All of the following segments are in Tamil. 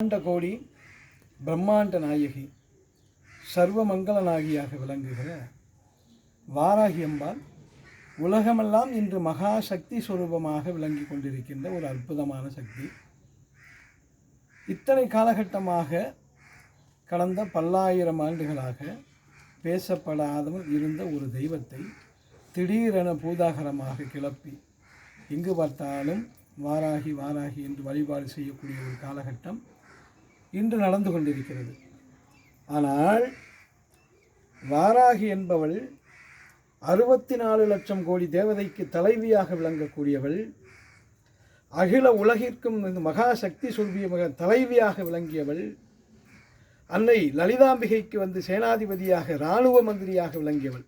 பிரம்மாண்ட கோடி பிரம்மாண்ட நாயகி சர்வ நாயகியாக விளங்குகிற வாராகி அம்பாள் உலகமெல்லாம் இன்று மகா சக்தி சுரூபமாக விளங்கி கொண்டிருக்கின்ற ஒரு அற்புதமான சக்தி. இத்தனை காலகட்டமாக கடந்த பல்லாயிரம் ஆண்டுகளாக பேசப்படாதவர் இருந்த ஒரு தெய்வத்தை திடீரென பூதாகரமாக கிளப்பி எங்கு பார்த்தாலும் வாராகி வாராகி என்று வழிபாடு செய்யக்கூடிய ஒரு காலகட்டம் இன்று நடந்து கொண்டிருக்கிறது. ஆனால் வாராகி என்பவள் அறுபத்தி நாலு லட்சம் கோடி தேவதைக்கு தலைவியாக விளங்கக்கூடியவள் அகில உலகிற்கும் இந்த மகா சக்தி சொல்விய மக தலைவியாக விளங்கியவள் அன்னை லலிதாம்பிகைக்கு வந்து சேனாதிபதியாக இராணுவ மந்திரியாக விளங்கியவள்.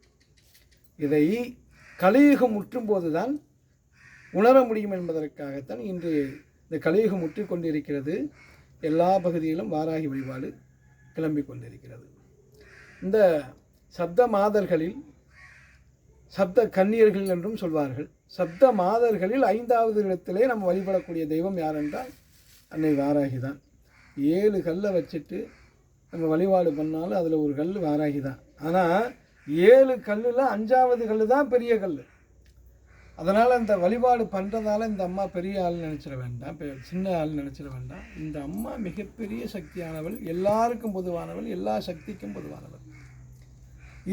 இதை கலியுகம் முற்றும்போது போதுதான் உணர முடியும் என்பதற்காகத்தான் இன்று இந்த கலியுகம் முற்றிக்கொண்டிருக்கிறது. எல்லா பகுதியிலும் வாராகி வழிபாடு கிளம்பி கொண்டிருக்கிறது. இந்த சப்த மாதர்களில் சப்த கன்னியர்கள் என்றும் சொல்வார்கள். சப்த மாதர்களில் ஐந்தாவது இடத்திலே நம்ம வழிபடக்கூடிய தெய்வம் யார் என்றால் அன்னை வாராகி தான் ஏழு கல்லை வச்சுட்டு நம்ம வழிபாடு பண்ணாலும் அதில் ஒரு கல் வாராகி தான் ஆனால் ஏழு கல்லில் அஞ்சாவது கல் தான் பெரிய கல் அதனால் அந்த வழிபாடு பண்ணுறதால இந்த அம்மா பெரிய ஆள் நினச்சிட வேண்டாம். சின்ன ஆள் நினச்சிட வேண்டாம். இந்த அம்மா மிகப்பெரிய சக்தியானவள் எல்லாருக்கும் பொதுவானவள் எல்லா சக்திக்கும் பொதுவானவள்.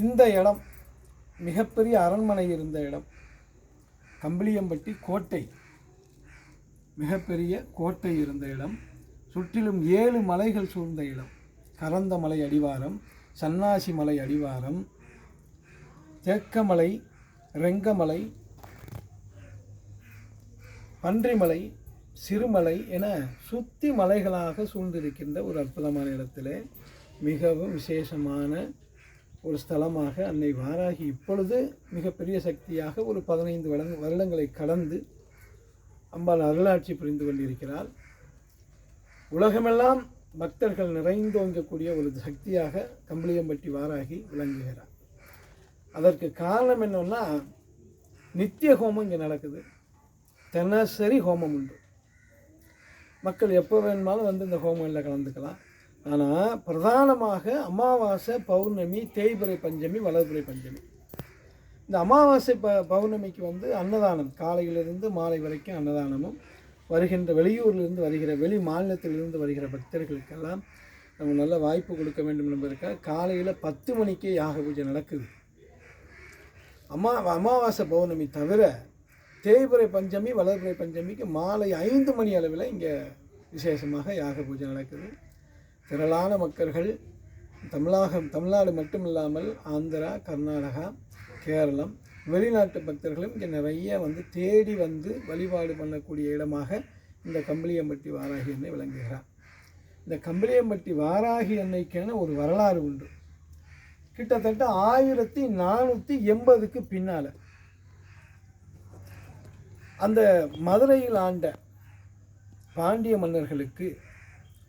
இந்த இடம் மிகப்பெரிய அரண்மனை இருந்த இடம். கம்பளியம்பட்டி கோட்டை. மிகப்பெரிய கோட்டை இருந்த இடம். சுற்றிலும் ஏழு மலைகள் சூழ்ந்த இடம். கரந்த மலை அடிவாரம் சன்னாசி மலை அடிவாரம் தேக்கமலை ரெங்கமலை பன்றிமலை சிறுமலை என சுத்தி மலைகளாக சூழ்ந்திருக்கின்ற ஒரு அற்புதமான இடத்துல மிகவும் விசேஷமான ஒரு ஸ்தலமாக அன்னை வாராகி இப்பொழுது மிகப்பெரிய சக்தியாக ஒரு பதினைந்து வருடங்க வருடங்களை கடந்து அம்பாள் அருளாட்சி புரிந்து கொண்டிருக்கிறாள். உலகமெல்லாம் பக்தர்கள் நிறைந்தோங்கக்கூடிய ஒரு சக்தியாக கம்பளியம்பட்டி வாராகி விளங்குகிறார் அதற்கு காரணம் என்னன்னா நித்திய ஹோமம் இங்கே நடக்குது. தினசரி ஹோமம் உண்டு. மக்கள் எப்போ வேணுமாலும் வந்து இந்த ஹோமங்களில் கலந்துக்கலாம். ஆனால் பிரதானமாக அமாவாசை பௌர்ணமி தேய்பிறை பஞ்சமி வளர்பிறை பஞ்சமி. இந்த அமாவாசை ப பௌர்ணமிக்கு வந்து அன்னதானம். காலையிலிருந்து மாலை வரைக்கும் அன்னதானமும் வருகின்ற வெளியூரிலிருந்து வருகிற வெளி மாநிலத்திலிருந்து வருகிற பக்தர்களுக்கெல்லாம் நம்ம நல்ல வாய்ப்பு கொடுக்க வேண்டும் என்பதற்காக காலையில் பத்து மணிக்கே யாக பூஜை நடக்குது. அம்மா அமாவாசை பௌர்ணமி தவிர தேய்பிறை பஞ்சமி வளர்பிறை பஞ்சமிக்கு மாலை ஐந்து மணி அளவில் இங்கே விசேஷமாக யாக பூஜை நடக்குது. திரளான மக்கள்கள் தமிழகம் தமிழ்நாடு மட்டுமில்லாமல் ஆந்திரா கர்நாடகா கேரளம் வெளிநாட்டு பக்தர்களும் இங்கே நிறைய வந்து தேடி வந்து வழிபாடு பண்ணக்கூடிய இடமாக இந்த கம்பளியம்பட்டி வாராகி அன்னை விளங்குகிறார். இந்த கம்பளியம்பட்டி வாராகி அன்னைக்கான ஒரு வரலாறு உண்டு. கிட்டத்தட்ட ஆயிரத்தி நானூற்றி எண்பதுக்கு பின்னால் அந்த மதுரையில் ஆண்ட பாண்டிய மன்னர்களுக்கு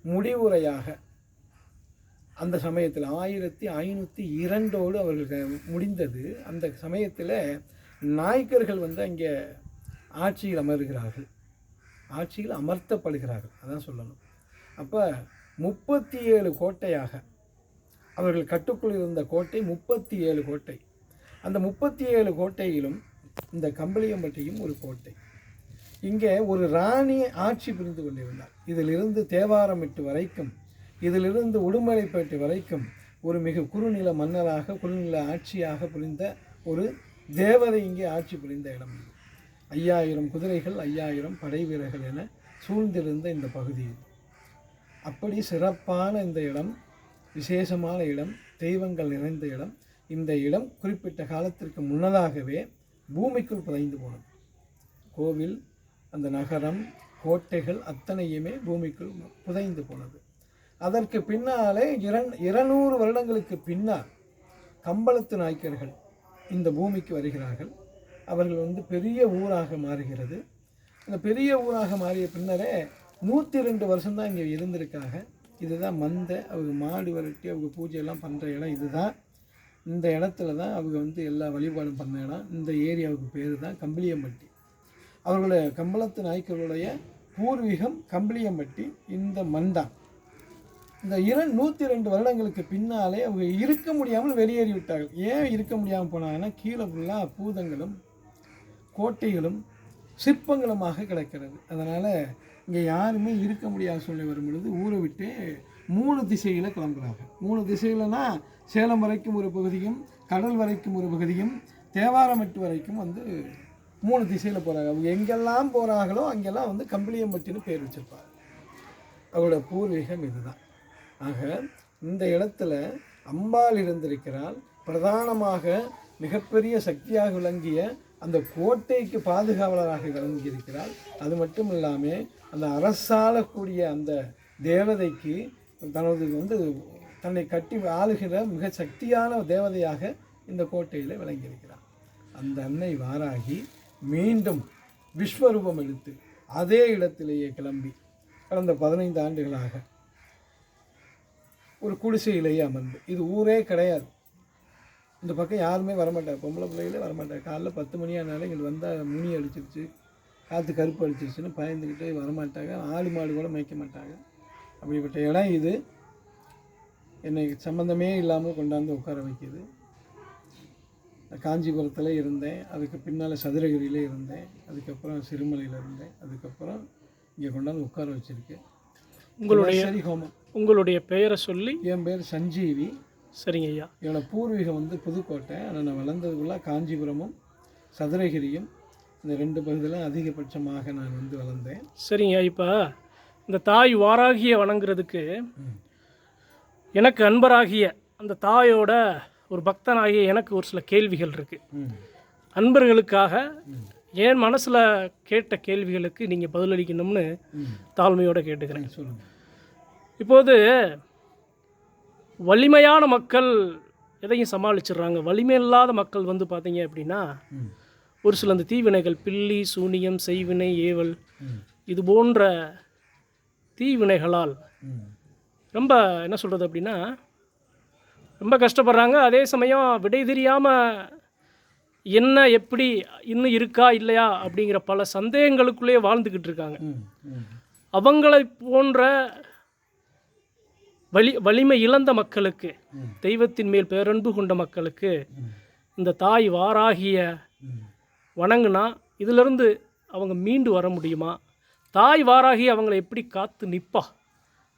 முடிவுரையாக அந்த சமயத்தில் ஆயிரத்தி ஐநூற்றி இரண்டோடு அவர்களுக்கு முடிந்தது. அந்த சமயத்தில் நாயக்கர்கள் வந்து அங்கே ஆட்சியில் அமர்கிறார்கள். ஆட்சியில் அமர்த்தப்படுகிறார்கள். அதான் சொல்லணும். அப்போ முப்பத்தி ஏழு கோட்டையாக அவர்கள் கட்டுக்குள் இருந்த கோட்டை முப்பத்தி ஏழு கோட்டை. அந்த முப்பத்தி ஏழு கோட்டையிலும் இந்த கம்பளியம்பட்டியும் ஒரு கோட்டை. இங்கே ஒரு ராணி ஆட்சி புரிந்து கொண்டிருந்தார். இதிலிருந்து தேவாரமிட்டு வரைக்கும் இதிலிருந்து உடுமலைப்பேட்டை வரைக்கும் ஒரு மிக குறுநில மன்னராக குறுநில ஆட்சியாக புரிந்த ஒரு தேவதை இங்கே ஆட்சி புரிந்த இடம் ஐயாயிரம் குதிரைகள் ஐயாயிரம் படை வீரர்கள் என சூழ்ந்திருந்த இந்த பகுதியில் அப்படி சிறப்பான இந்த இடம் விசேஷமான இடம் தெய்வங்கள் நிறைந்த இடம் இந்த இடம் குறிப்பிட்ட காலத்திற்கு முன்னதாகவே பூமிக்குள் புதைந்து போனது. கோவில் அந்த நகரம் கோட்டைகள் அத்தனையுமே பூமிக்குள் புதைந்து போனது. அதற்கு பின்னாலே இரண் இருநூறு வருடங்களுக்கு பின்னால் கம்பளத்து நாய்க்கர்கள் இந்த பூமிக்கு வருகிறார்கள். அவர்கள் வந்து பெரிய ஊராக மாறுகிறது. அந்த பெரிய ஊராக மாறிய பின்னரே நூற்றி ரெண்டு வருஷம்தான் இங்கே இருந்திருக்காங்க. இதுதான் மந்தை அவங்க மாடு விரட்டி அவங்க பூஜையெல்லாம் பண்ணுற இடம் இதுதான். இந்த இடத்துல தான் அவங்க வந்து எல்லா வழிபாடும் பண்ண இடம். இந்த ஏரியாவுக்கு பேர் தான் கம்பளியம்பட்டி. அவர்களுடைய கம்பளத்து நாய்க்களுடைய பூர்வீகம் கம்பளியம்பட்டி இந்த மண் தான் இந்த இரண்டு நூற்றி ரெண்டு வருடங்களுக்கு பின்னாலே அவங்க இருக்க முடியாமல் வெளியேறி விட்டார்கள். ஏன் இருக்க முடியாமல் போனாங்கன்னா கீழே ஃபுல்லாக பூதங்களும் கோட்டைகளும் சிற்பங்களுமாக கிடக்கிறது. அதனால் இங்கே யாருமே இருக்க முடியாத சூழ்நிலை வரும் பொழுது ஊரை விட்டு மூணு திசையில் கிளம்புறாங்க. மூணு திசையிலனா சேலம் வரைக்கும் ஒரு பகுதியும் கடல் வரைக்கும் ஒரு பகுதியும் தேவாரமெட்டு வரைக்கும் வந்து மூணு திசையில் போகிறாங்க அவங்க எங்கெல்லாம் போகிறாங்களோ அங்கெல்லாம் வந்து கம்பளியம்பட்டின்னு பேர் வச்சிருப்பாங்க. அவரோட பூர்வீகம் இதுதான். ஆக இந்த இடத்துல அம்பாள் இருந்திருக்கிறாள். பிரதானமாக மிகப்பெரிய சக்தியாக விளங்கிய அந்த கோட்டைக்கு பாதுகாவலராக விளங்கியிருக்கிறாள். அது மட்டும் இல்லாமல் அந்த அரசாளக்கூடிய அந்த தேவதைக்கு தனது வந்து தன்னை கட்டி ஆளுகிற மிக சக்தியான தேவதையாக இந்த கோட்டையில் விளங்கியிருக்கிறார். அந்த அன்னை வாராகி மீண்டும் விஸ்வரூபம் எடுத்து அதே இடத்திலேயே கிளம்பி கடந்த பதினைந்து ஆண்டுகளாக ஒரு குடிசையிலேயே அமர்ந்து. இது ஊரே கிடையாது. இந்த பக்கம் யாருமே வரமாட்டார். பொம்பளை பிள்ளைகளே வரமாட்டார். காலைல பத்து மணி ஆனாலும் இங்கே வந்தால் முனி அடிச்சிருச்சு. காற்று கருப்பு அடிச்சிருச்சுன்னு பயந்துக்கிட்டு வரமாட்டாங்க. ஆடு மாடு கூட மேய்க்க மாட்டாங்க. அப்படிப்பட்ட இடம் இது. என்னை சம்மந்தமே இல்லாமல் கொண்டாந்து உட்கார வைக்கிது. காஞ்சிபுரத்தில் இருந்தேன். அதுக்கு பின்னால் சதுரகிரியில் இருந்தேன். அதுக்கப்புறம் சிறுமலையில் இருந்தேன். அதுக்கப்புறம் இங்கே கொண்டாந்து உட்கார வச்சுருக்கேன். உங்களுடைய சரி ஹோமம். உங்களுடைய பெயரை சொல்லி என் பேர் சஞ்சீவி. சரிங்க ஐயா என்னோட பூர்வீகம் வந்து புதுக்கோட்டை. ஆனால் நான் வளர்ந்ததுக்குள்ள காஞ்சிபுரமும் சதுரகிரியும் இந்த ரெண்டு பகுதியிலும் அதிகபட்சமாக நான் வந்து வளர்ந்தேன். சரிங்க இப்போ இந்த தாய் வாராகிய வணங்குறதுக்கு எனக்கு அன்பராகிய அந்த தாயோட ஒரு பக்தனாகிய எனக்கு ஒரு சில கேள்விகள் இருக்குது அன்பர்களுக்காக என் மனசில் கேட்ட கேள்விகளுக்கு நீங்கள் பதிலளிக்கணும்னு தாழ்மையோடு கேட்டுக்கிறேன். சொல்லுங்கள் இப்போது வலிமையான மக்கள் எதையும் சமாளிச்சிடுறாங்க. வலிமை இல்லாத மக்கள் வந்து பார்த்தீங்க அப்படின்னா ஒரு சில அந்த தீவினைகள் பில்லி சூனியம் செய்வினை ஏவல் இது போன்ற தீவினைகளால் ரொம்ப என்ன சொல்கிறது அப்படின்னா ரொம்ப கஷ்டப்படுறாங்க. அதே சமயம் விடை தெரியாமல் என்ன எப்படி இன்னும் இருக்கா இல்லையா அப்படிங்கிற பல சந்தேகங்களுக்குள்ளேயே வாழ்ந்துக்கிட்டு இருக்காங்க. அவங்களை போன்ற வலி வலிமை இழந்த மக்களுக்கு தெய்வத்தின் மேல் பேரன்பு கொண்ட மக்களுக்கு இந்த தாய் வாராகிய வணங்குனா இதிலிருந்து அவங்க மீண்டு வர முடியுமா? தாய் வாராகி அவங்களை எப்படி காத்து நிற்பா?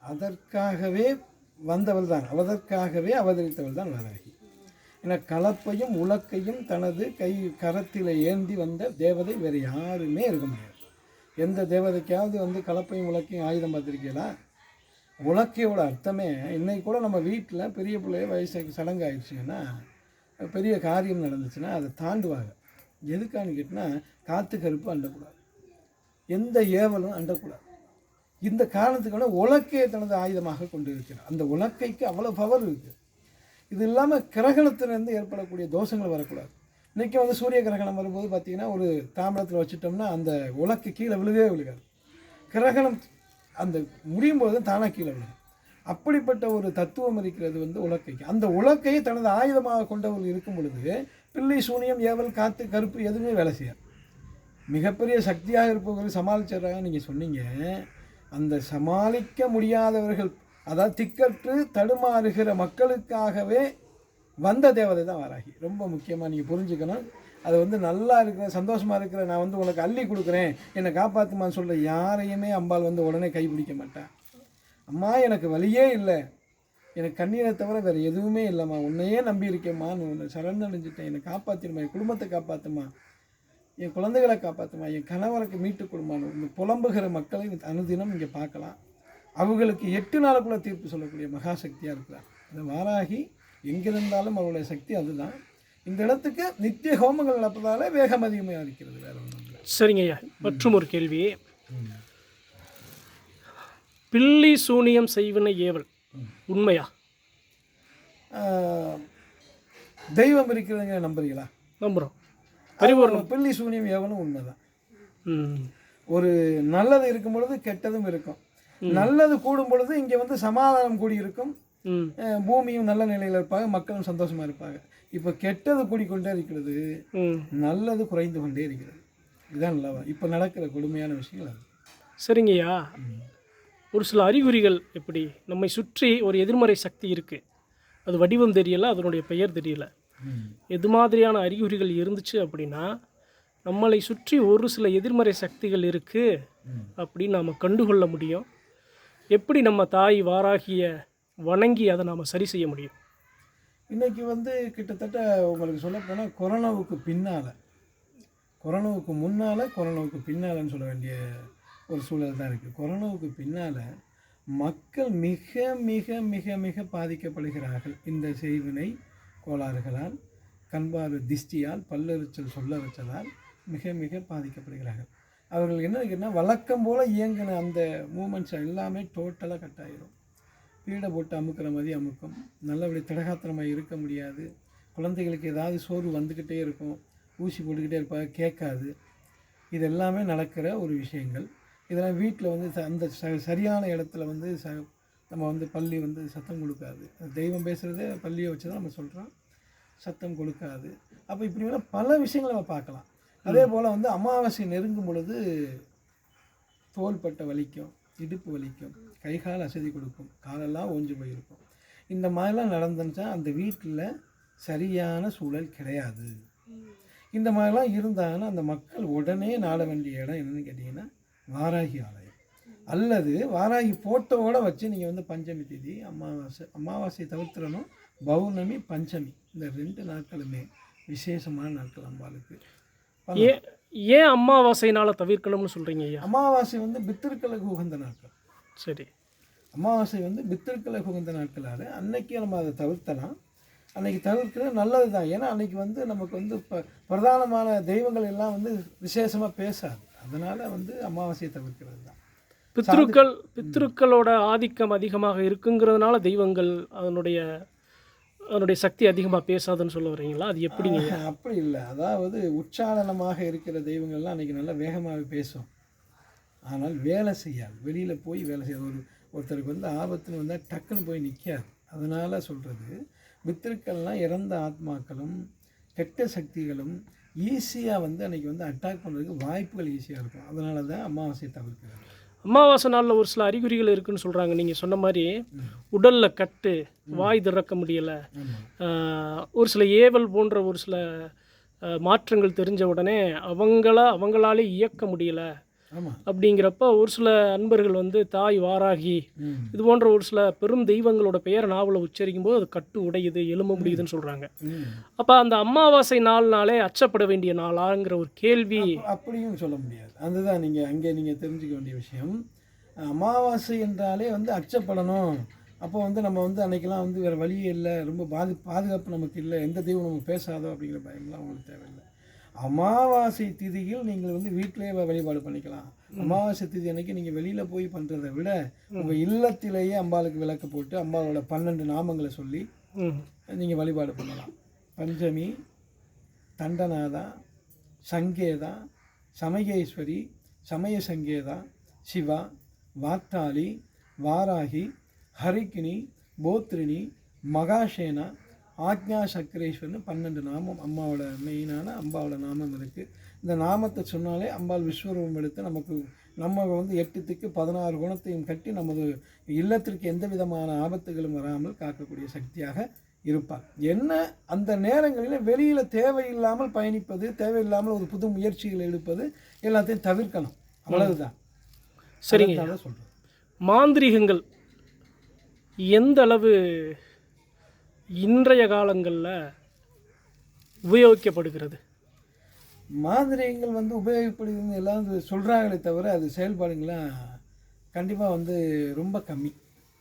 அதற்காகவே வந்தவள் தான். அதற்காகவே அவதரித்தவள் தான் வாராகி. ஏன்னா கலப்பையும் உலக்கையும் தனது கை கரத்தில் ஏந்தி வந்த தேவதை வேறு யாருமே இருக்க முடியாது. எந்த தேவதைக்காவது வந்து கலப்பையும் உலக்கையும் ஆயுதம் பார்த்துருக்கீங்களா? உலக்கையோட அர்த்தமே இன்னைக்கு கூட நம்ம வீட்டில் பெரிய பிள்ளைய வயசு சடங்கு ஆயிடுச்சுன்னா பெரிய காரியம் நடந்துச்சுன்னா அதை தாண்டுவாங்க. எதுக்கான்னு கேட்டினா காற்று கருப்பு அண்டக்கூடாது. எந்த ஏவலும் அண்டக்கூடாது. இந்த காரணத்துக்கான உலக்கையை தனது ஆயுதமாக கொண்டு இருக்கிறார் அந்த உலக்கைக்கு அவ்வளோ பவர் இருக்குது இது இல்லாமல் கிரகணத்திலிருந்து ஏற்படக்கூடிய தோஷங்கள் வரக்கூடாது. இன்றைக்கி வந்து சூரிய கிரகணம் வரும்போது பார்த்திங்கன்னா ஒரு தாமிரத்தில் வச்சுட்டோம்னா அந்த உலக்கு கீழே விழுகவே விழுகாது. கிரகணம் அந்த முடியும் போது தானாக கீழே விழுகும். அப்படிப்பட்ட ஒரு தத்துவம் இருக்கிறது வந்து உலக்கைக்கு. அந்த உலக்கையை தனது ஆயுதமாக கொண்டவர்கள் இருக்கும் பொழுது பிள்ளை சூனியம் ஏவல் காற்று கருப்பு எதுவுமே வேலை செய்யாது. மிகப்பெரிய சக்தியாக இருப்பவர்கள் சமாளிச்சிடுறாங்க நீங்கள் சொன்னீங்க. அந்த சமாளிக்க முடியாதவர்கள் அதாவது திக்கற்று தடுமாறுகிற மக்களுக்காகவே வந்த தேவதை தான் வராகி. ரொம்ப முக்கியமாக நீங்கள் புரிஞ்சுக்கணும். அது வந்து நல்லா இருக்கிற சந்தோஷமாக இருக்கிற நான் வந்து உனக்கு அள்ளி கொடுக்குறேன் என்னை காப்பாற்றுமான்னு சொல்கிற யாரையுமே அம்பாள் வந்து உடனே கைப்பிடிக்க மாட்டேன் அம்மா எனக்கு வழியே இல்லை. எனக்கு கண்ணீரை தவிர வேறு எதுவுமே இல்லைம்மா. உன்னையே நம்பி இருக்கேம்மா. உன்னை சரணடைஞ்சிட்டேன். என்னை காப்பாற்றிடுமா என் குடும்பத்தை காப்பாற்றுமா என் குழந்தைகளை காப்பாற்றுமா என் கணவருக்கு மீட்டு கொடுமான்னு இந்த புலம்புகிற மக்களை அனுதினம் இங்கே பார்க்கலாம். அவங்களுக்கு எட்டு நாளுக்குள்ள தீர்ப்பு சொல்லக்கூடிய மகாசக்தியாக இருக்கிறார். இந்த வாராகி எங்கிருந்தாலும் அவருடைய சக்தி அதுதான். இந்த இடத்துக்கு நித்திய ஹோமங்கள் நடப்பதால வேகம் அதிகமாக இருக்கிறது. வேற ஒன்றும் சரிங்க ஐயா. மற்றும் ஒரு கேள்வி. பில்லி சூனியம் செய்வினை ஏவல். உண்மையா? தெய்வம் இருக்கிறதுங்க நம்புறீங்களா? நம்புகிறோம் பரிபூர்ணம். பில்லி சூனியம் ஏவனும் உண்மைதான். ஒரு நல்லது இருக்கும் பொழுது கெட்டதும் இருக்கும். நல்லது கூடும் பொழுது இங்கே வந்து சமாதானம் கூடி இருக்கும். ம். அஹ் பூமியும் நல்ல நிலையில் இருப்பாங்க மக்களும் சந்தோஷமா இருப்பாங்க. இப்போ கெட்டது கூடிக்கொண்டே இருக்கிறது நல்லது குறைந்து கொண்டே இருக்கிறது. இதுதான் நல்லவா? இப்போ நடக்கிற கொடுமையான விஷயங்கள் அது. சரிங்கய்யா. ஒரு சில அறிகுறிகள் எப்படி? நம்மை சுற்றி ஒரு எதிர்மறை சக்தி இருக்குது அது வடிவம் தெரியல அதனுடைய பெயர் தெரியல. எது மாதிரியான அறிகுறிகள் இருந்துச்சு அப்படின்னா நம்மளை சுற்றி ஒரு சில எதிர்மறை சக்திகள் இருக்குது அப்படின்னு நாம் கண்டுகொள்ள முடியும். எப்படி நம்ம தாய் வாராகிய வணங்கி அதை நாம் சரி செய்ய முடியும்? இன்னைக்கு வந்து கிட்டத்தட்ட உங்களுக்கு சொல்ல போனால் கொரோனாவுக்கு பின்னால். கொரோனாவுக்கு முன்னால் கொரோனாவுக்கு பின்னாலன்னு சொல்ல வேண்டிய ஒரு சூழல் தான் இருக்குது கொரோனாவுக்கு பின்னால் மக்கள் மிக மிக மிக மிக பாதிக்கப்படுகிறார்கள். இந்த செய்வினை கோளாறுகளால் கண்பார்வை திஷ்டியால் பல்லெரிச்சல் வச்சதால் மிக மிக பாதிக்கப்படுகிறார்கள். அவர்கள் என்ன இருக்குன்னா வழக்கம் போல் இயங்கின அந்த மூமெண்ட்ஸ் எல்லாமே டோட்டலாக கட் ஆகிடும் பீடை போட்டு அமுக்கிற மாதிரி அமுக்கும். நல்லபடி திடகாத்திரமாக இருக்க முடியாது. குழந்தைகளுக்கு ஏதாவது சோறு வந்துக்கிட்டே இருக்கும். ஊசி போட்டுக்கிட்டே இருப்பாங்க கேட்காது. இது எல்லாமே நடக்கிற ஒரு விஷயங்கள். இதெல்லாம் வீட்டில் வந்து அந்த ச சரியான இடத்துல வந்து ச நம்ம வந்து பள்ளி வந்து சத்தம் கொடுக்காது. தெய்வம் பேசுகிறதே பள்ளியை வச்சு தான் நம்ம சொல்கிறோம் சத்தம் கொடுக்காது. அப்போ இப்படி வேணால் பல விஷயங்களை நம்ம பார்க்கலாம். அதே போல் வந்து அமாவாசை நெருங்கும் பொழுது தோள்பட்டை வலிக்கும் இடுப்பு வலிக்கும் கை கால் அசதி கொடுக்கும் காலெல்லாம் ஓஞ்சு போயிருக்கும். இந்த மாதிரிலாம் நடந்துச்சா அந்த வீட்டில் சரியான சூழல் கிடையாது. இந்த மாதிரிலாம் இருந்தாங்கன்னா அந்த மக்கள் உடனே நாட வேண்டிய இடம் என்னன்னு கேட்டிங்கன்னா வாராகி ஆலயம். அல்லது வாராகி போட்டோவோட வச்சு நீங்கள் வந்து பஞ்சமி தேதி அமாவாசை அமாவாசையை தவிர்த்துறணும் பௌர்ணமி பஞ்சமி. இந்த ரெண்டு நாட்களுமே விசேஷமான நாட்கள் அம்பாளுக்கு. ஏன் ஏன் அமாவாசையினால் தவிர்க்கணும்னு சொல்கிறீங்க ஐயா? அமாவாசை வந்து பித்திருக்களுக்கு உகந்த நாட்கள். சரி. அமாவாசை வந்து பித்திருக்களுக்கு உகந்த நாட்களால் அன்னைக்கு நம்ம அதை தவிர்த்தலாம். அன்னைக்கு தவிர்க்கிறது நல்லது தான் ஏன்னா அன்னைக்கு வந்து நமக்கு வந்து இப்போ பிரதானமான தெய்வங்கள் எல்லாம் வந்து விசேஷமாக பேசாது. அதனால் வந்து அமாவாசையை தவிர்க்கிறது தான். பித்ருக்கள் பித்ருக்களோட ஆதிக்கம் அதிகமாக இருக்குங்கிறதுனால தெய்வங்கள் அதனுடைய அதனுடைய சக்தி அதிகமாக பேசாதுன்னு சொல்ல வரீங்களா? அது எப்படிங்க? அப்படி இல்லை. அதாவது உச்சாரணமாக இருக்கிற தெய்வங்கள்லாம் அன்றைக்கி நல்லா வேகமாகவே பேசும். ஆனால் வேலை செய்யாது. வெளியில் போய் வேலை செய்யாது. ஒரு ஒருத்தருக்கு வந்து ஆபத்துன்னு வந்தால் டக்குன்னு போய் நிற்காது அதனால் சொல்கிறது பித்திருக்கள்லாம் இறந்த ஆத்மாக்களும் கெட்ட சக்திகளும் ஈஸியாக வந்து அன்றைக்கி வந்து அட்டாக் பண்ணுறதுக்கு வாய்ப்புகள் ஈஸியாக இருக்கும். அதனால தான் அமாவாசையை தவிர்க்கிறது அமாவாசை நாளில் ஒரு சில அறிகுறிகள் இருக்குன்னு சொல்கிறாங்க நீங்கள் சொன்ன மாதிரி உடலில் கட்டு வாய் திறக்க முடியலை ஒரு சில ஏவல் போன்ற ஒரு சில மாற்றங்கள் தெரிஞ்ச உடனே அவங்கள அவங்களாலே இயக்க முடியல. அப்படிங்கிறப்ப ஒரு சில அன்பர்கள் வந்து தாய் வாராகி இது போன்ற ஒரு சில பெரும் தெய்வங்களோட பெயரை நாவலை உச்சரிக்கும் போது அது கட்டு உடையுது எலும்ப முடியுதுன்னு சொல்கிறாங்க அப்போ அந்த அமாவாசை நாள்னாலே அச்சப்பட வேண்டிய நாளாங்கிற ஒரு கேள்வி. அப்படியும் சொல்ல முடியாது. அதுதான் நீங்கள் அங்கே நீங்கள் தெரிஞ்சுக்க வேண்டிய விஷயம். அமாவாசை என்றாலே வந்து அச்சப்படணும். அப்போ வந்து நம்ம வந்து அன்னைக்கெல்லாம் வந்து வேறு வழியே இல்லை. ரொம்ப பாதி பாதுகாப்பு நமக்கு இல்லை. எந்த தெய்வம் நமக்கு பேசாதோ அப்படிங்கிற பயம்லாம் உங்களுக்கு தேவையில்லை. அமாவாசை திதியில் நீங்கள் வந்து வீட்டிலேயே வழிபாடு பண்ணிக்கலாம். அமாவாசை திதி அன்னைக்கு நீங்கள் வெளியில் போய் பண்ணுறதை விட உங்கள் இல்லத்திலேயே அம்பாளுக்கு விளக்கு போட்டு அம்பாளோட பன்னெண்டு நாமங்களை சொல்லி நீங்கள் வழிபாடு பண்ணலாம். பஞ்சமி தண்டநாதா சங்கேதா சமயேஸ்வரி சமய சங்கேதா சிவா வாட்டாளி வாராகி ஹரிக்கினி போத்ரினி மகாசேனா ஆக்ஞா சக்கரேஸ்வரன் பன்னெண்டு நாமம் அம்மாவோட மெயினான அம்பாவோட நாமம் இருக்குது இந்த நாமத்தை சொன்னாலே அம்பாள் விஸ்வரூபம் எடுத்து நமக்கு நம்ம வந்து எட்டுத்துக்கு பதினாறு குணத்தையும் கட்டி நமது இல்லத்திற்கு எந்த விதமான ஆபத்துகளும் வராமல் காக்கக்கூடிய சக்தியாக இருப்பார் என்ன? அந்த நேரங்களில் வெளியில் தேவையில்லாமல் பயணிப்பது தேவையில்லாமல் ஒரு புது முயற்சிகள் எடுப்பது எல்லாத்தையும் தவிர்க்கணும். அவ்வளவுதான். சரிங்க. சொல்கிறேன் மாந்திரீகங்கள் எந்த அளவு இன்றைய காலங்களில் உபயோகிக்கப்படுகிறது. மாதிரியங்கள் வந்து உபயோகப்படுகிறது எல்லாம் சொல்கிறாங்களே தவிர அது செயல்பாடுங்களாம் கண்டிப்பாக வந்து ரொம்ப கம்மி.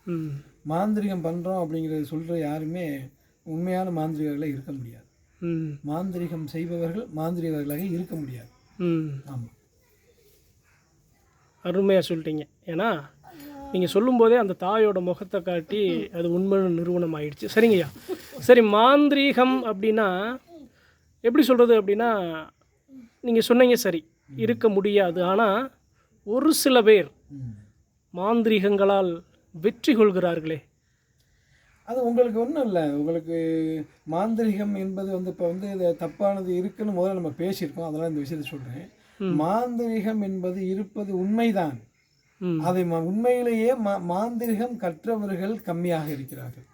ம். மாந்திரிகம் பண்ணுறோம் அப்படிங்கிறது சொல்கிற யாருமே உண்மையான மாந்திரிகர்களாக இருக்க முடியாது. மாந்திரிகம் செய்பவர்கள் மாந்திரிகர்களாக இருக்க முடியாது. ம். ஆமாம் அருமையாக சொல்லிட்டீங்க. ஏன்னா நீங்கள் சொல்லும்போதே அந்த தாயோட முகத்தை காட்டி அது உண்மையான நிறுவனம் ஆயிடுச்சு. சரிங்கய்யா. சரி மாந்திரீகம் அப்படின்னா எப்படி சொல்கிறது அப்படின்னா நீங்கள் சொன்னீங்க சரி இருக்க முடியாது. ஆனால் ஒரு சில பேர். மாந்திரீகங்களால் வெற்றி கொள்கிறார்களே. அது உங்களுக்கு ஒன்றும் இல்லை. உங்களுக்கு மாந்திரிகம் என்பது வந்து இப்போ வந்து இது தப்பானது இருக்குன்னு முதல்ல நம்ம பேசியிருக்கோம். அதெல்லாம் இந்த விஷயத்தை சொல்கிறேன் மாந்திரிகம் என்பது இருப்பது உண்மைதான். அதை உண்மையிலேயே மாந்திரிகம் கற்றவர்கள் கம்மியாக இருக்கிறார்கள்.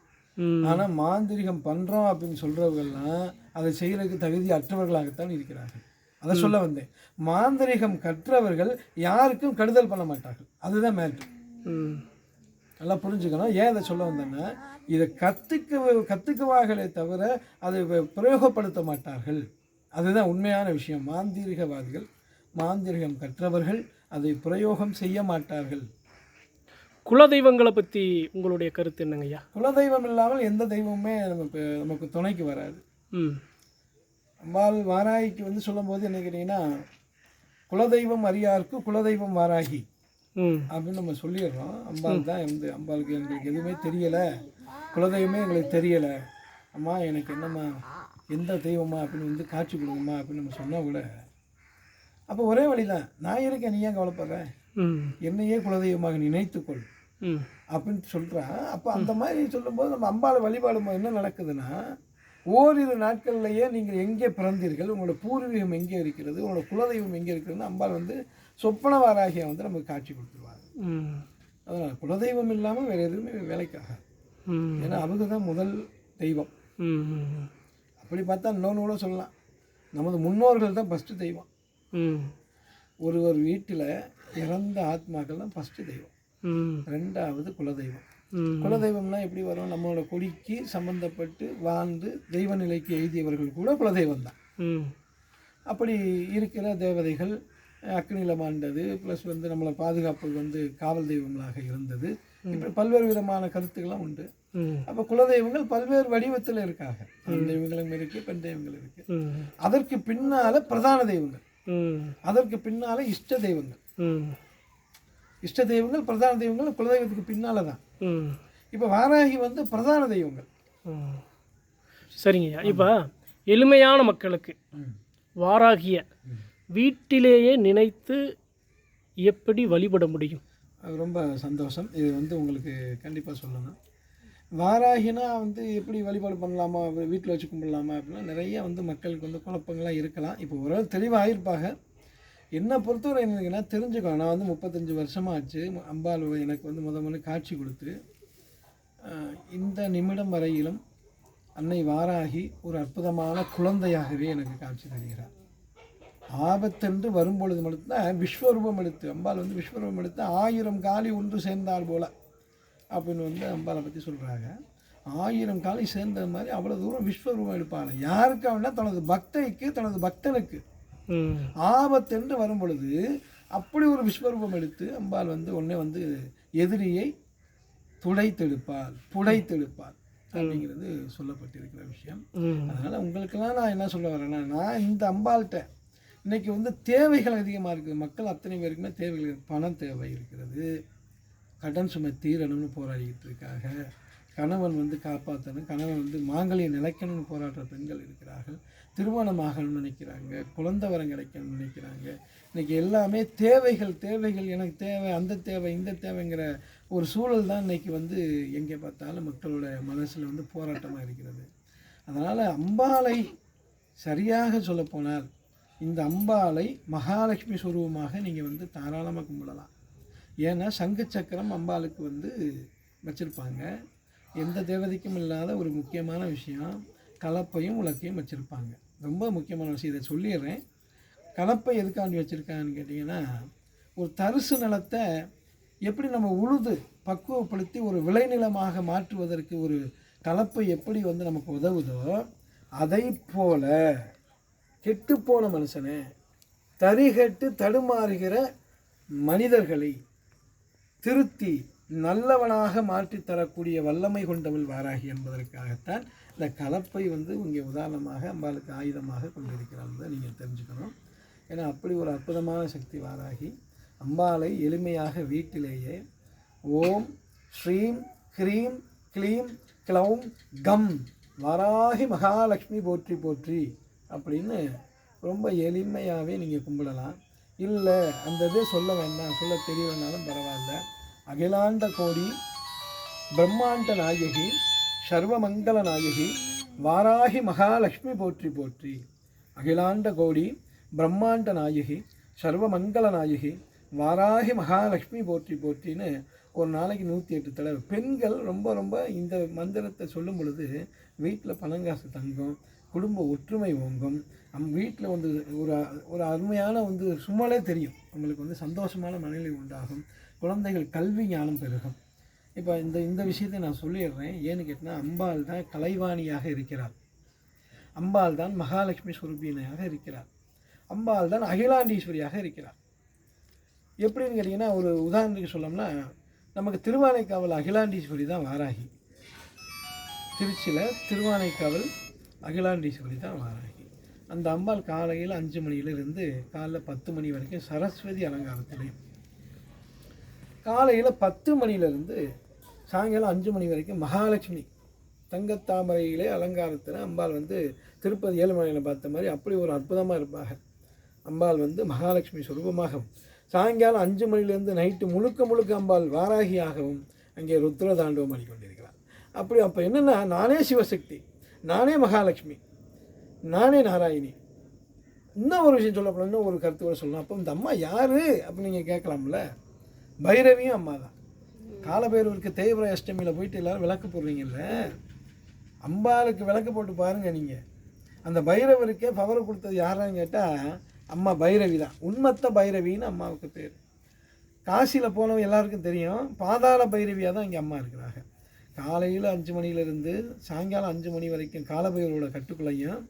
ஆனால் மாந்திரிகம் பண்ணுறோம் அப்படின்னு சொல்கிறவர்கள்லாம் அதை செய்கிறதுக்கு தகுதி அற்றவர்களாகத்தான் இருக்கிறார்கள். அதை சொல்ல வந்தேன். மாந்திரிகம் கற்றவர்கள் யாருக்கும் கெடுதல் பண்ண மாட்டார்கள். அதுதான் மேட்ரு நல்லா புரிஞ்சுக்கணும். ஏன் இதை சொல்ல வந்தேன்னா இதை கற்றுக்க கற்றுக்குவார்களே தவிர அதை பிரயோகப்படுத்த மாட்டார்கள். அதுதான் உண்மையான விஷயம். மாந்திரிகவாதிகள் மாந்திரிகம் கற்றவர்கள் அதை பிரயோகம் செய்ய மாட்டார்கள். குலதெய்வங்களை பற்றி உங்களுடைய கருத்து என்னங்க ஐயா குலதெய்வம் இல்லாமல் எந்த தெய்வமுமே நமக்கு நமக்கு துணைக்கு வராது. ம். அம்பாள் வாராகிக்கு வந்து சொல்லும்போது என்ன கேட்டிங்கன்னா குலதெய்வம் அறியாருக்கு குலதெய்வம் வாராகி. அப்படின்னு நம்ம சொல்லிடுறோம். அம்பாள் தான் வந்து அம்பாளுக்கு எங்களுக்கு எதுவுமே தெரியலை. குலதெய்வமே எங்களுக்கு தெரியலை. அம்மா எனக்கு என்னம்மா எந்த தெய்வமா அப்படின்னு வந்து காட்சி கொடுங்கம்மா அப்படின்னு நம்ம சொன்னால் கூட அப்போ ஒரே வழி தான் நான் இருக்கேன் நீ ஏன் கவலைப்படுற ம். என்னையே குலதெய்வமாக நினைத்துக்கொள். அப்படின்னு சொல்கிறா அப்போ அந்த மாதிரி சொல்லும்போது நம்ம அம்பாளை வழிபாடும்போது என்ன நடக்குதுன்னா ஓரிரு நாட்கள்லையே நீங்கள் எங்கே பிறந்தீர்கள் உங்களோட பூர்வீகம் எங்கே இருக்கிறது உங்களோட குலதெய்வம் எங்கே இருக்கிறதுன்னு அம்பாள் வந்து சொப்பன வாராகியை வந்து நமக்கு காட்சி கொடுத்துருவாங்க ம். அதனால் குலதெய்வம் இல்லாமல் வேறு எதுவுமே வேலைக்காக. ஏன்னா அவங்க தான் முதல் தெய்வம். அப்படி பார்த்தா இன்னொன்று கூட சொல்லலாம். நமது முன்னோர்கள் தான் ஃபஸ்ட்டு தெய்வம். ஒரு ஒரு வீட்டில் இறந்த ஆத்மாக்கள் தான் ஃபஸ்ட்டு தெய்வம் ரெண்டாவது குலதெய்வம். குலதெய்வம்னா எப்படி வரும்? நம்மளோட கொடிக்கு சம்பந்தப்பட்டு வாழ்ந்து தெய்வ நிலைக்கு எழுதியவர்கள் கூட குலதெய்வம் தான் அப்படி இருக்கிற தேவதைகள் அக்னியில் மாண்டது ப்ளஸ் வந்து நம்மளை பாதுகாப்பு வந்து காவல் தெய்வங்களாக இருந்தது. இப்படி பல்வேறு விதமான கருத்துக்கள்லாம் உண்டு. அப்போ குலதெய்வங்கள் பல்வேறு வடிவத்தில் இருக்காங்க. ஆண் தெய்வங்களும் இருக்கு பெண் தெய்வங்கள் இருக்கு. அதற்கு பின்னால பிரதான தெய்வங்கள். அதற்கு பின்னால இஷ்ட தெய்வங்கள். ம். இஷ்ட தெய்வங்கள் பிரதான தெய்வங்கள் குலதெய்வத்துக்கு பின்னால தான். ம். இப்போ வாராகி வந்து பிரதான தெய்வங்கள். ம். சரிங்கய்யா இப்போ எளிமையான மக்களுக்கு வாராகிய வீட்டிலேயே நினைத்து எப்படி வழிபட முடியும்? அது ரொம்ப சந்தோஷம். இது வந்து உங்களுக்கு கண்டிப்பாக சொல்லணும். வாராகினா வந்து எப்படி வழிபாடு பண்ணலாமா? வீட்டில் வச்சு கும்பிடலாமா? அப்படின்னா நிறைய வந்து மக்களுக்கு வந்து குழப்பங்கள்லாம் இருக்கலாம். இப்போ ஓரளவு தெளிவாக இருப்பாக என்னை பொறுத்தவரை என்னன்னா தெரிஞ்சுக்கணும். நான் வந்து முப்பத்தஞ்சு வருஷமாக ஆச்சு அம்பாள் எனக்கு வந்து முத முதல்ல காட்சி கொடுத்து இந்த நிமிடம் வரையிலும் அன்னை வாராகி ஒரு அற்புதமான குழந்தையாகவே எனக்கு காட்சி தருகிறார் ஆபத்தென்று வரும்பொழுது மட்டும்தான் விஸ்வரூபம் எடுத்து அம்பாள் வந்து விஸ்வரூபம் எடுத்து ஆயிரம் காலி ஒன்று சேர்ந்தால் போல. அப்படின்னு வந்து அம்பாளை பற்றி சொல்கிறாங்க ஆயிரம் காலி சேர்ந்த மாதிரி அவ்வளோ தூரம் விஸ்வரூபம் எடுப்பாங்க. யாருக்கு அப்படின்னா தனது பக்தைக்கு தனது பக்தனுக்கு. ஆபத்தென்று வரும் பொழுது அப்படி ஒரு விஸ்வரூபம் எடுத்து அம்பாள் வந்து உடனே வந்து எதிரியை துடைத்தெடுப்பாள் புடைத்தெடுப்பாள் அப்படிங்கிறது சொல்லப்பட்டிருக்கிற விஷயம். அதனால் உங்களுக்கெல்லாம் நான் என்ன சொல்ல வரேன்னா நான் இந்த அம்பாள்கிட்ட இன்னைக்கு வந்து தேவைகள் அதிகமாக இருக்குது. மக்கள் அத்தனை பேருக்குமே தேவைகள். பணம் தேவை இருக்கிறது. கடன் சுமை தீரணும்னு போராடிக்கிட்டு இருக்காங்க கணவன் வந்து காப்பாற்றணும் கணவன் வந்து மாங்கல்யம் நிலைக்கணும்னு போராடுற பெண்கள் இருக்கிறார்கள். திருமணம் ஆகணும்னு நினைக்கிறாங்க குழந்தை வரம் கிடைக்கணும்னு நினைக்கிறாங்க. இன்னைக்கு எல்லாமே தேவைகள் தேவைகள் எனக்கு தேவை அந்த தேவை இந்த தேவைங்கிற ஒரு சூழல் தான் இன்னைக்கு வந்து எங்கே பார்த்தாலும் மக்களோட மனசில் வந்து போராட்டமாக இருக்கிறது. அதனால் அம்பாளை சரியாக சொல்லப்போனால் இந்த அம்பாளை மகாலட்சுமி சுரூபமாக நீங்கள் வந்து தாராளமாக கும்பிடலாம். ஏன்னா சங்கு சக்கரம் அம்பாளுக்கு வந்து வச்சுருப்பாங்க. எந்த தேவதைக்கும் இல்லாத ஒரு முக்கியமான விஷயம் கலப்பையும் உலக்கையும் வச்சுருப்பாங்க. ரொம்ப முக்கியமான விஷயம். இதை சொல்லிடுறேன். கலப்பை எதுக்காண்டி வச்சுருக்காங்கன்னு கேட்டிங்கன்னா ஒரு தரிசு நிலத்தை எப்படி நம்ம உழுது பக்குவப்படுத்தி ஒரு விளைநிலமாக மாற்றுவதற்கு ஒரு கலப்பை எப்படி வந்து நமக்கு உதவுதோ அதை போல கெட்டுப்போன மனுஷனை தரிகட்டு தடுமாறுகிற மனிதர்களை திருத்தி நல்லவனாக மாற்றித்தரக்கூடிய வல்லமை கொண்டவள் வாராகி என்பதற்காகத்தான் இந்த கலப்பை வந்து இங்கே உதாரணமாக அம்பாளுக்கு ஆயுதமாக கொண்டிருக்கிறாள் நீங்கள் தெரிஞ்சுக்கணும். ஏன்னா அப்படி ஒரு அற்புதமான சக்தி வாராகி அம்பாளை எளிமையாக வீட்டிலேயே ஓம் ஸ்ரீம் ஹ்ரீம் க்ளீம் க்ளௌம் கம் வாராகி மகாலட்சுமி போற்றி போற்றி அப்படின்னு ரொம்ப எளிமையாகவே நீங்கள் கும்பிடலாம். இல்லை அந்த இது சொல்ல வேண்டாம் சொல்ல தெரியலனாலும் பரவாயில்ல. அகிலாண்ட கோடி பிரம்மாண்ட நாயகி சர்வமங்கல நாயகி வாராகி மகாலட்சுமி போற்றி போற்றி. அகிலாண்ட கோடி பிரம்மாண்ட நாயகி சர்வமங்கல நாயகி வாராகி மகாலட்சுமி போற்றி போற்றின்னு ஒரு நாளைக்கு நூற்றி எட்டு தடவை. பெண்கள் ரொம்ப ரொம்ப இந்த மந்திரத்தை சொல்லும் பொழுது வீட்டில் பணங்காசு தங்கும் குடும்ப ஒற்றுமை ஓங்கும். நம் வீட்டில் வந்து ஒரு ஒரு அருமையான வந்து சும்மாலே தெரியும். நம்மளுக்கு வந்து சந்தோஷமான மனநிலை உண்டாகும். குழந்தைகள் கல்வி ஞானம் பெருகும். இப்போ இந்த இந்த விஷயத்தை நான் சொல்லிடுறேன். ஏன்னு கேட்டால் அம்பாள் தான் கலைவாணியாக இருக்கிறார் அம்பாள் தான் மகாலட்சுமி சுரூபினையாக இருக்கிறார் அம்பாள் தான் அகிலாண்டீஸ்வரியாக இருக்கிறார் எப்படின்னு கேட்டிங்கன்னா ஒரு உதாரணத்துக்கு சொல்லோம்னா நமக்கு திருவானைக்காவல் அகிலாண்டீஸ்வரி தான் வாராகி. திருச்சியில் திருவானைக்காவல் அகிலாண்டீஸ்வரி தான் வாராகி. அந்த அம்பாள் காலையில் அஞ்சு மணியிலிருந்து காலைல பத்து மணி வரைக்கும் சரஸ்வதி அலங்காரத்திலையும் காலையில் பத்து மணிலேருந்து சாயங்காலம் அஞ்சு மணி வரைக்கும் மகாலட்சுமி தங்கத்தாமரையிலே அலங்காரத்தில் அம்பாள் வந்து திருப்பதி ஏழுமலையில் பார்த்த மாதிரி அப்படி ஒரு அற்புதமாக இருப்பாங்க. அம்பாள் வந்து மகாலட்சுமி சுரூபமாகவும் சாயங்காலம் அஞ்சு மணிலேருந்து நைட்டு முழுக்க முழுக்க அம்பாள் வாராகியாகவும் அங்கே ருத்ர தாண்டவம் பண்ணிக்கொண்டிருக்கிறார் அப்படி அப்போ என்னென்னா நானே சிவசக்தி நானே மகாலட்சுமி நானே நாராயணி. இன்னும் ஒரு விஷயம் சொல்லப்படணும் இன்னும் ஒரு கருத்து கூட சொல்லணும். அப்போ இந்த அம்மா யார்? அப்படின்னு நீங்கள் கேட்கலாம்ல? பைரவியும் அம்மா தான். காலபைரவருக்கு தேய்பிர அஷ்டமியில் போயிட்டு எல்லாரும் விளக்கு போடுறீங்கல்ல? அம்பாளுக்கு விளக்கு போட்டு பாருங்கள் நீங்கள் அந்த பைரவருக்கே பவர் கொடுத்தது யாரான்னு கேட்டால் அம்மா பைரவி தான். உண்மத்த பைரவின்னு அம்மாவுக்கு பேர். காசியில் போனவங்க எல்லாருக்கும் தெரியும் பாதாள பைரவியாக தான் இங்கே அம்மா இருக்கிறாங்க. காலையில் அஞ்சு மணியிலிருந்து சாயங்காலம் அஞ்சு மணி வரைக்கும் காலபைரவோட கட்டுக்குள்ளையும்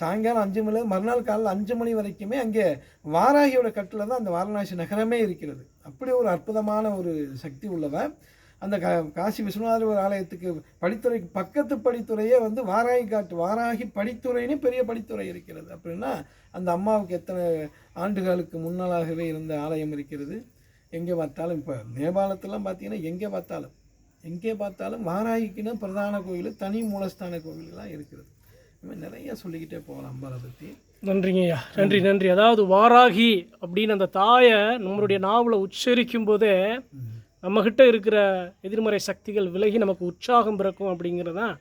சாயங்காலம் அஞ்சு மணி மறுநாள் காலையில் அஞ்சு மணி வரைக்குமே அங்கே வாராகியோட கட்டில் தான் அந்த வாரணாசி நகரமே இருக்கிறது. அப்படி ஒரு அற்புதமான ஒரு சக்தி உள்ளவன். அந்த கா காசி விஸ்வநாதர் ஆலயத்துக்கு படித்துறைக்கு பக்கத்து படித்துறையே வந்து வாராகி காட்டு வாராகி படித்துறைன்னு பெரிய படித்துறை இருக்கிறது. அப்படின்னா அந்த அம்மாவுக்கு எத்தனை ஆண்டுகளுக்கு முன்னாலாகவே இருந்த ஆலயம் இருக்கிறது? எங்கே பார்த்தாலும் இப்போ நேபாளத்தெல்லாம் பார்த்தீங்கன்னா எங்கே பார்த்தாலும் எங்கே பார்த்தாலும் வாராகிக்குன்னு பிரதான கோயில் தனி மூலஸ்தான கோயிலெலாம் இருக்கிறது. இந்த மாதிரி நிறைய சொல்லிக்கிட்டே போகலாம் அம்பாவை பற்றி நன்றிங்க ஐயா. நன்றி நன்றி. அதாவது வாராகி அப்படின்னு அந்த தாயை நம்மளுடைய நாவில் உச்சரிக்கும் போதே நம்மக்கிட்ட இருக்கிற எதிர்மறை சக்திகள் விலகி நமக்கு உற்சாகம் பிறக்கும் அப்படிங்கிறதான்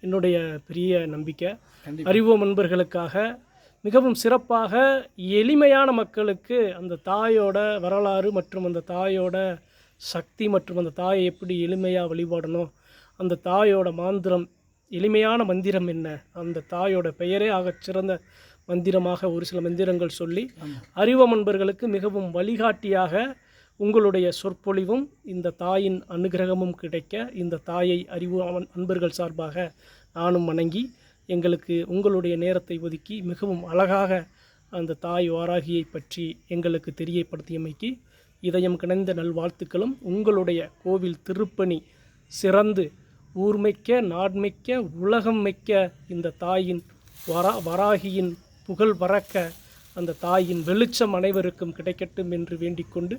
என்னுடைய பெரிய நம்பிக்கை. அறிவோம் நண்பர்களுக்காக மிகவும் சிறப்பாக எளிமையான மக்களுக்கு அந்த தாயோட வரலாறு மற்றும் அந்த தாயோட சக்தி மற்றும் அந்த தாயை எப்படி எளிமையாக வழிபாடணும் அந்த தாயோட மாந்திரம் எளிமையான மந்திரம் என்ன அந்த தாயோட பெயரே ஆகச் சிறந்த மந்திரமாக ஒரு சில மந்திரங்கள் சொல்லி அறிவம் அன்பர்களுக்கு மிகவும் வழிகாட்டியாக உங்களுடைய சொற்பொழிவும் இந்த தாயின் அனுகிரகமும் கிடைக்க இந்த தாயை அறிவு அன்பர்கள் சார்பாக நானும் வணங்கி எங்களுக்கு உங்களுடைய நேரத்தை ஒதுக்கி மிகவும் அழகாக அந்த தாய் வாராகியை பற்றி எங்களுக்கு தெரியப்படுத்தியமைக்கு இதயம் கிணந்த நல்வாழ்த்துக்களும். உங்களுடைய கோவில் திருப்பணி சிறந்து ஊர்மைக்க நாட்மைக்க உலகம் மிக்க இந்த தாயின் வரா வராகியின் புகழ் பறக்க அந்த தாயின் வெளிச்சம் அனைவருக்கும் கிடைக்கட்டும் என்று வேண்டிக்கொண்டு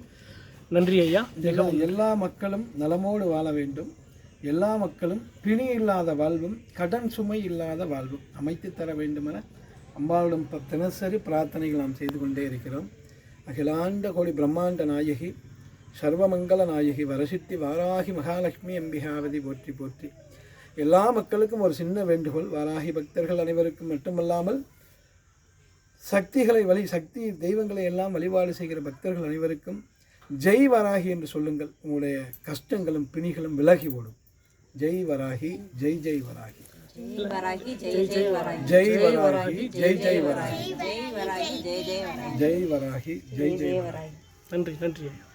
நன்றி ஐயா. எல்லா எல்லா மக்களும் நலமோடு வாழ வேண்டும். எல்லா மக்களும் பிணி இல்லாத வாழ்வும் கடன் சுமை இல்லாத வாழ்வும் அமைத்து தர வேண்டுமென அம்பாளிடம் ப- தினசரி பிரார்த்தனைகள் நாம் செய்து கொண்டே இருக்கிறோம். அகிலாண்ட கோடி பிரம்மாண்ட நாயகி சர்வமங்கல நாயகி வரசித்தி வாராகி மகாலட்சுமி அம்பிகாவதி போற்றி போற்றி. எல்லா மக்களுக்கும் ஒரு சின்ன வேண்டுகோள் வாராகி பக்தர்கள் அனைவருக்கும் மட்டுமல்லாமல் சக்திகளை வழி சக்தி தெய்வங்களை எல்லாம் வழிபாடு செய்கிற பக்தர்கள் அனைவருக்கும் ஜெய் வராகி என்று சொல்லுங்கள். உங்களுடைய கஷ்டங்களும் பிணிகளும் விலகி ஓடும். ஜெய் வராகி ஜெய் ஜெய் வராகி. ஜெய் வராகி ஜெய் ஜெய் வராகி. ஜெய் வராகி ஜெய் ஜெய் வராகி. ஜெய் வராகி ஜெய் ஜெய் வராகி. நன்றி நன்றி ஐயா.